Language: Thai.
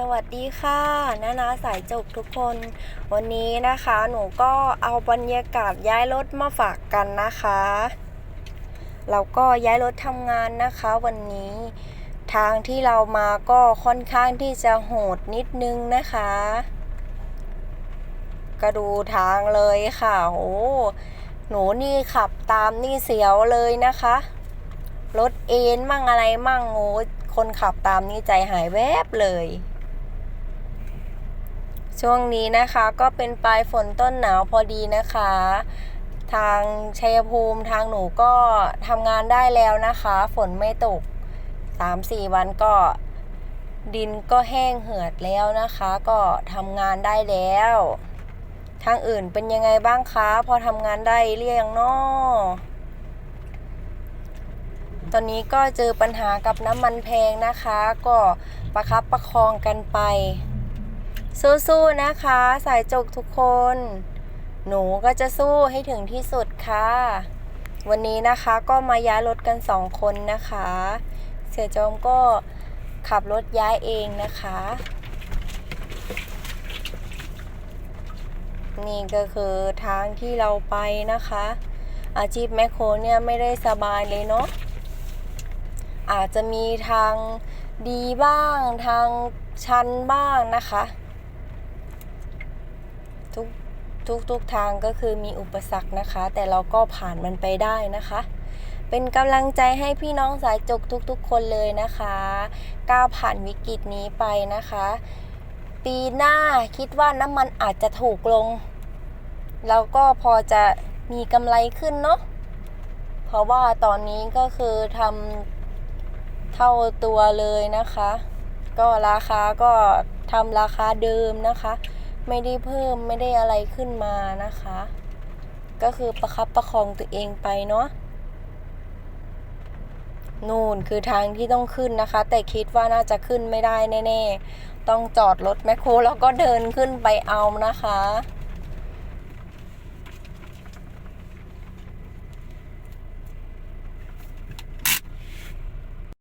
สวัสดีค่ะนานาสายจุกทุกคน วันนี้นะคะหนูก็เอาบรรยากาศย้ายรถมาฝากกันนะคะเราก็ย้ายรถทำงานนะคะวันนี้ ทางที่เรามาก็ค่อนข้างที่จะโหดนิดนึงนะคะก็ดูทางเลยค่ะโอ้หนูนี่ขับตามนี่เสียวเลยนะคะ รถเอ็นมั่งอะไรมั่งโอ้คนขับตามนี่ใจหายแวบเลย ช่วงนี้นะคะก็เป็นปลายฝนต้นหนาวพอดีนะคะ ทางชัยภูมิทางหนูก็ทำงานได้แล้วนะคะ ฝนไม่ตก 3-4 วันก็ดินก็แห้งเหือดแล้วนะคะ ก็ทำงานได้แล้ว ทางอื่นเป็นยังไงบ้างคะ พอทำงานได้เรียงนาะตอนนี้ก็เจอปัญหากับน้ำมันแพงนะคะ ก็ประคับประคองกันไป สู้ๆนะคะ สายจกทุกคน หนูก็จะสู้ให้ถึงที่สุดค่ะ วันนี้นะคะก็มาย้ายรถกันสองคนนะคะ เสียจอมก็ขับรถย้ายเองนะคะ นี่ก็คือทางที่เราไปนะคะ อาชีพแมคโครเนี่ยไม่ได้สบายเลยเนาะอาจจะมีทางดีบ้างทางชันบ้างนะคะ ทุกทุกทุกทางก็คือมีอุปสรรคนะคะ แต่เราก็ผ่านมันไปได้นะคะ เป็นกำลังใจให้พี่น้องสายจกทุกๆ คนเลยนะคะก้าวผ่านวิกฤตนี้ไปนะคะ ปีหน้าคิดว่าน้ำมันอาจจะถูกลง เราก็พอจะมีกำไรขึ้นเนาะเพราะว่าตอนนี้ก็คือทำเท่าตัวเลยนะคะ ก็ราคาก็ทำราคาเดิมนะคะ ไม่ได้เพิ่มไม่ได้อะไรขึ้นมานะคะ ก็คือประคับประคองตัวเองไปเนาะนู่นคือทางที่ต้องขึ้นนะคะ แต่คิดว่าน่าจะขึ้นไม่ได้แน่ ๆ ต้องจอดรถแมคโครแล้วก็เดินขึ้นไปเอานะคะ